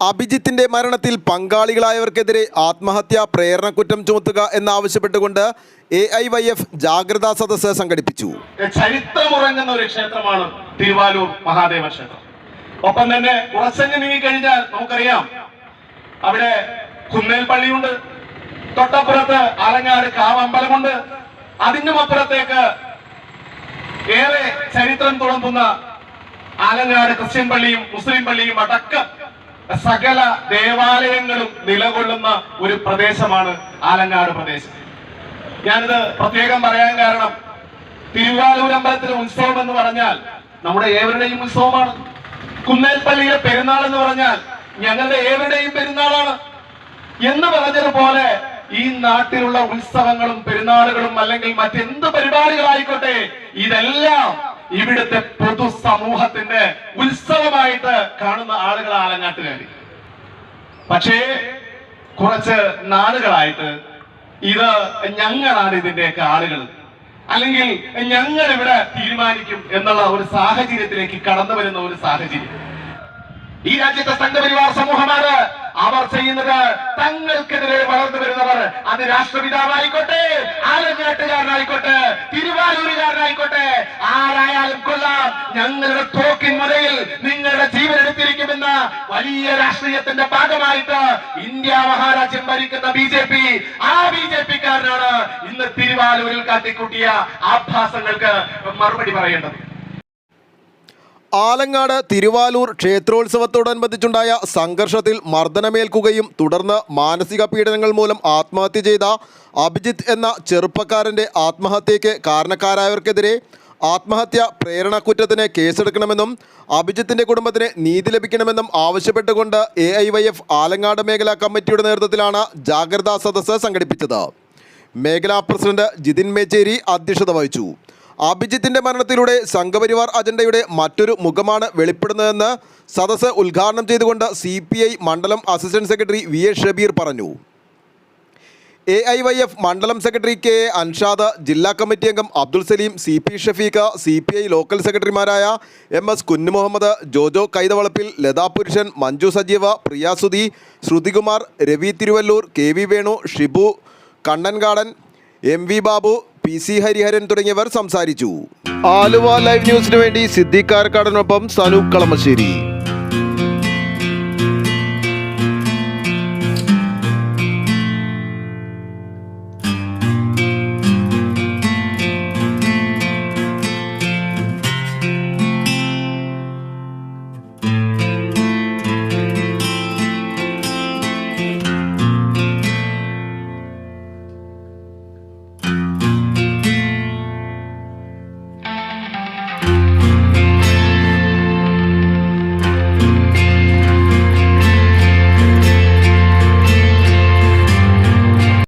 അഭിജിത്തിന്റെ മരണത്തിൽ പങ്കാളികളായവർക്കെതിരെ ആത്മഹത്യാ പ്രേരണക്കുറ്റം ചുമത്തുക എന്നാവശ്യപ്പെട്ടുകൊണ്ട് എ ഐ വൈ എഫ് ജാഗ്രതാ സദസ്സ് സംഘടിപ്പിച്ചു. ചരിത്രമുറങ്ങുന്ന ഒരു ക്ഷേത്രമാണ് തിരുവാലൂർ മഹാദേവ ക്ഷേത്രം. ഒപ്പം തന്നെ ഉറച്ചങ്ങ് നീങ്ങി കഴിഞ്ഞാൽ നമുക്കറിയാം അവിടെ കുന്നേൽ പള്ളിയുണ്ട് തൊട്ടപ്പുറത്ത് ആലങ്ങാട് കാവമ്പലമുണ്ട് അതിനും അപ്പുറത്തേക്ക് ഏറെ ചരിത്രം തുടങ്ങുന്ന ആലങ്ങാട് ക്രിസ്ത്യൻ പള്ളിയും മുസ്ലിം പള്ളിയും അടക്കം സകല ദേവാലയങ്ങളും നിലകൊള്ളുന്ന ഒരു പ്രദേശമാണ് ആലങ്ങാട് പ്രദേശം. ഞാനിത് പ്രത്യേകം പറയാൻ കാരണം തിരുവാലൂർ അമ്പലത്തിലെ ഉത്സവം എന്ന് പറഞ്ഞാൽ നമ്മുടെ ഏവരുടെയും ഉത്സവമാണ്. കുന്നേൽപ്പള്ളിയിലെ പെരുന്നാൾ എന്ന് പറഞ്ഞാൽ ഞങ്ങളുടെ ഏവരുടെയും പെരുന്നാളാണ്. എന്ന് പറഞ്ഞതുപോലെ ഈ നാട്ടിലുള്ള ഉത്സവങ്ങളും പെരുന്നാളുകളും അല്ലെങ്കിൽ മറ്റെന്ത് പരിപാടികളായിക്കോട്ടെ ഇതെല്ലാം ഇവിടുത്തെ പൊതുസമൂഹത്തിന്റെ ഉത്സവമായിട്ട് കാണുന്ന ആളുകൾ ആലങ്ങാട്ടുകാരി. പക്ഷേ കുറച്ച് നാളുകളായിട്ട് ഇത് ഞങ്ങളാണ് ഇതിന്റെയൊക്കെ ആളുകൾ. അല്ലെങ്കിൽ ഞങ്ങൾ ഇവിടെ തീരുമാനിക്കും എന്നുള്ള ഒരു സാഹചര്യത്തിലേക്ക് കടന്നു വരുന്ന ഒരു സാഹചര്യം. ഈ രാജ്യത്തെ സംഘപരിവാർ അവർ ചെയ്യുന്നത് തങ്ങൾക്കെതിരെ വളർന്നു വരുന്നവർ. അത് രാഷ്ട്രപിതാവായിക്കോട്ടെ ആലങ്ങാട്ടുകാരനായിക്കോട്ടെ തിരുവാലൂരുകാരനായിക്കോട്ടെ ആരായാലും കൊള്ളാം. ഞങ്ങളുടെ തോക്കിൻ മുതയിൽ നിങ്ങളുടെ ജീവൻ എടുത്തിരിക്കുമെന്ന വലിയ രാഷ്ട്രീയത്തിന്റെ ഭാഗമായിട്ട് ഇന്ത്യ മഹാരാജ്യം ഭരിക്കുന്ന ബി ജെ പി ആ ബി ജെ പിക്കാരനാണ് ഇന്ന് തിരുവാലൂരിൽ കാട്ടിക്കൂട്ടിയ ആഭാസങ്ങൾക്ക് മറുപടി പറയേണ്ടത്. ആലങ്ങാട് തിരുവാലൂർ ക്ഷേത്രോത്സവത്തോടനുബന്ധിച്ചുണ്ടായ സംഘർഷത്തിൽ മർദ്ദനമേൽക്കുകയും തുടർന്ന് മാനസിക പീഡനങ്ങൾ മൂലം ആത്മഹത്യ ചെയ്ത അഭിജിത്ത് എന്ന ചെറുപ്പക്കാരന്റെ ആത്മഹത്യയ്ക്ക് കാരണക്കാരായവർക്കെതിരെ ആത്മഹത്യ പ്രേരണക്കുറ്റത്തിന് കേസെടുക്കണമെന്നും അഭിജിത്തിന്റെ കുടുംബത്തിന് നീതി ലഭിക്കണമെന്നും ആവശ്യപ്പെട്ടുകൊണ്ട് A I Y F Alangad മേഖലാ കമ്മിറ്റിയുടെ നേതൃത്വത്തിലാണ് ജാഗ്രതാ സദസ്സ് സംഘടിപ്പിച്ചത്. മേഖലാ പ്രസിഡന്റ് ജിതിൻ മേച്ചേരി അധ്യക്ഷത വഹിച്ചു. അഭിജിത്തിന്റെ മരണത്തിലൂടെ സംഘപരിവാർ അജണ്ടയുടെ മറ്റൊരു മുഖമാണ് വെളിപ്പെടുന്നതെന്ന് സദസ്സ് ഉദ്ഘാടനം ചെയ്തുകൊണ്ട് സി മണ്ഡലം assistant secretary V A Shabeer പറഞ്ഞു. എ ഐ വൈ എഫ് മണ്ഡലം സെക്രട്ടറി കെ എ അൻഷാദ് ജില്ലാ കമ്മിറ്റി അംഗം Abdul Salim C P Shafeeq C P I local സെക്രട്ടറിമാരായ M S Kunju Muhammad Jojo Kaithavalappil Latha Purushan Manju Sajeeva Priyasuthi Shruthikumar Ravi Thiruvallur K V Venu Shibu Kannankadan M V Babu P C Hariharan തുടങ്ങിയവർ സംസാരിച്ചു. Aluva live ന്യൂസിനു വേണ്ടി സിദ്ദീഖ് കാരക്കാടനൊപ്പം സനൂപ് കളമശ്ശേരി.